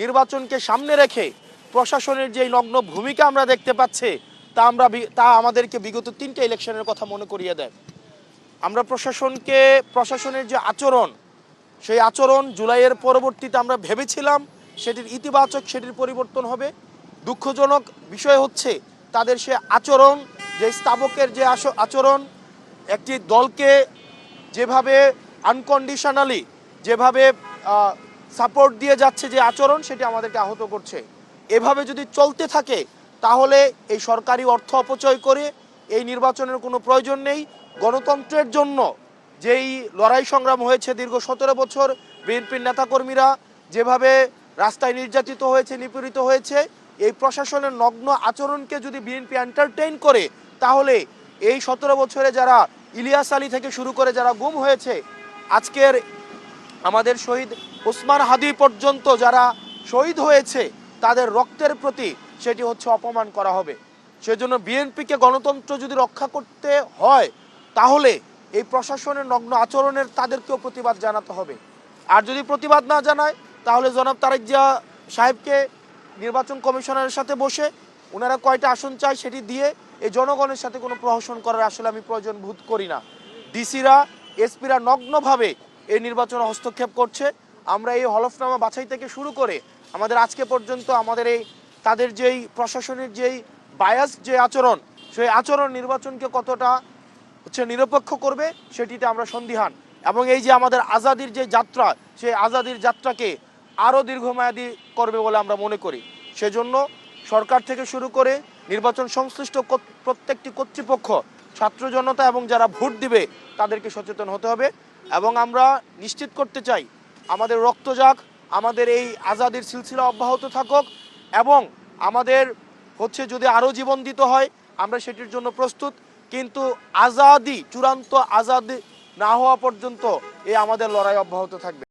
নির্বাচনকে সামনে রেখে প্রশাসনের যে নগ্ন ভূমিকা আমরা দেখতে পাচ্ছি, তা আমরা তা আমাদেরকে বিগত তিনটে ইলেকশনের কথা মনে করিয়ে দেয়। আমরা প্রশাসনকে, প্রশাসনের যে আচরণ, সেই আচরণ জুলাইয়ের পরবর্তীতে আমরা ভেবেছিলাম সেটির ইতিবাচক, সেটির পরিবর্তন হবে। দুঃখজনক বিষয় হচ্ছে তাদের সে আচরণ, যে স্থাবকের যে আচরণ, একটি দলকে যেভাবে আনকন্ডিশনালি যেভাবে সাপোর্ট দিয়ে যাচ্ছে যে আচরণ, সেটি আমাদেরকে আহত করছে। এভাবে যদি চলতে থাকে, তাহলে এই সরকারি অর্থ অপচয় করে এই নির্বাচনের কোনো প্রয়োজন নেই। গণতন্ত্রের জন্য যেই লড়াই সংগ্রাম হয়েছে দীর্ঘ সতেরো বছর, বিএনপির নেতাকর্মীরা যেভাবে রাস্তায় নির্যাতিত হয়েছে, নিপীড়িত হয়েছে, এই প্রশাসনের নগ্ন আচরণকে যদি বিএনপি এন্টারটেইন করে, তাহলে এই সতেরো বছরে যারা ইলিয়াস আলী থেকে শুরু করে যারা গুম হয়েছে, আজকের আমাদের শহীদ ওসমান হাদি পর্যন্ত যারা শহীদ হয়েছে, তাদের রক্তের প্রতি সেটি হচ্ছে অপমান করা হবে। সেজন্য বিএনপিকে গণতন্ত্র যদি রক্ষা করতে হয়, তাহলে এই প্রশাসনের নগ্ন আচরণের তাদেরকেও প্রতিবাদ জানাতে হবে। আর যদি প্রতিবাদ না জানায়, তাহলে জনাব তারেক জিয়া সাহেবকে নির্বাচন কমিশনারের সাথে বসে ওনারা কয়টা আসন চায় সেটি দিয়ে এই জনগণের সাথে কোনো প্রহসন করার আসলে আমি প্রয়োজন বোধ করি না। ডিসিরা, এসপিরা নগ্নভাবে এই নির্বাচনে হস্তক্ষেপ করছে। আমরা এই হলফনামা বাছাই থেকে শুরু করে আমাদের আজকে পর্যন্ত আমাদের এই তাদের যেই প্রশাসনের যেই বায়াস যে আচরণ, সেই আচরণ নির্বাচনকে কতটা হচ্ছে নিরপেক্ষ করবে সেটিতে আমরা সন্দিহান। এবং এই যে আমাদের আজাদির যে যাত্রা, সেই আজাদির যাত্রাকে আরও দীর্ঘমেয়াদী করবে বলে আমরা মনে করি। সেজন্য সরকার থেকে শুরু করে নির্বাচন সংশ্লিষ্ট প্রত্যেকটি কর্তৃপক্ষ, ছাত্র জনতা এবং যারা ভোট দিবে তাদেরকে সচেতন হতে হবে। এবং আমরা নিশ্চিত করতে চাই আমাদের রক্ত যাক, আমাদের এই আজাদের সিলসিলা অব্যাহত থাকুক এবং আমাদের হচ্ছে যদি আরও জীবন দিতে হয়, আমরা সেটির জন্য প্রস্তুত। কিন্তু আজাদি, চূড়ান্ত আজাদি না হওয়া পর্যন্ত এই আমাদের লড়াই অব্যাহত থাকবে।